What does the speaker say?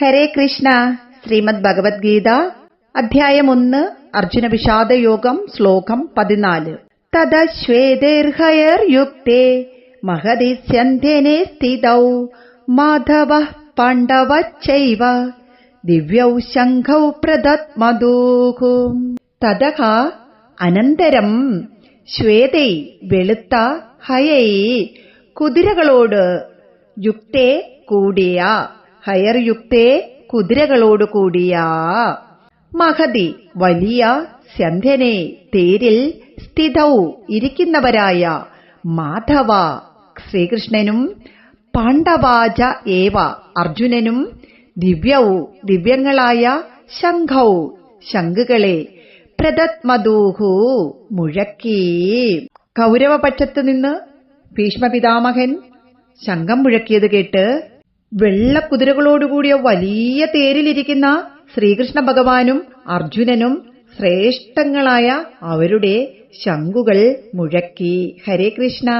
ഹരേ കൃഷ്ണ. ശ്രീമദ് ഭഗവത്ഗീത അധ്യായം ഒന്ന് അർജുന വിഷാദയോഗം ശ്ലോകം പതിനാല്. തദശ്വേതേർഹയർ യുക്തേ മഹതി സന്ധ്യനെ സ്ഥിതൗ മാധവ പാണ്ഡവ ചൈവ ദിവ്യൗ ശംഖൗ പ്രദത്മദൂഹു. തതഹ അനന്തരം ശ്വേതൈ വെളുത്ത ഹയൈ കുതിരകളോട് യുക്തേ കൂടിയ ഹയർ യുക്തേ കുതിരകളോട് കൂടിയ. മഹതി വലിയ സ്യന്ധനെ തേരിൽ സ്ഥിതൗ ഇരിക്കുന്നവരായ മാധവ ശ്രീകൃഷ്ണനും പാണ്ഡവാജ ഏവ അർജുനനും ദിവ്യൗ ദിവ്യങ്ങളായ ശംഖൗ ശംഖുകളെ പ്രദത്മദൂഹു മുഴക്കി. കൗരവപക്ഷത്തു നിന്ന് ഭീഷ്മപിതാമഹൻ ശംഖം മുഴക്കിയത് കേട്ട് വെള്ളക്കുതിരകളോടുകൂടിയ വലിയ തേരിലിരിക്കുന്ന ശ്രീകൃഷ്ണ ഭഗവാനും അർജുനനും ശ്രേഷ്ഠങ്ങളായ അവരുടെ ശംഖുകൾ മുഴക്കി. ഹരേ കൃഷ്ണ.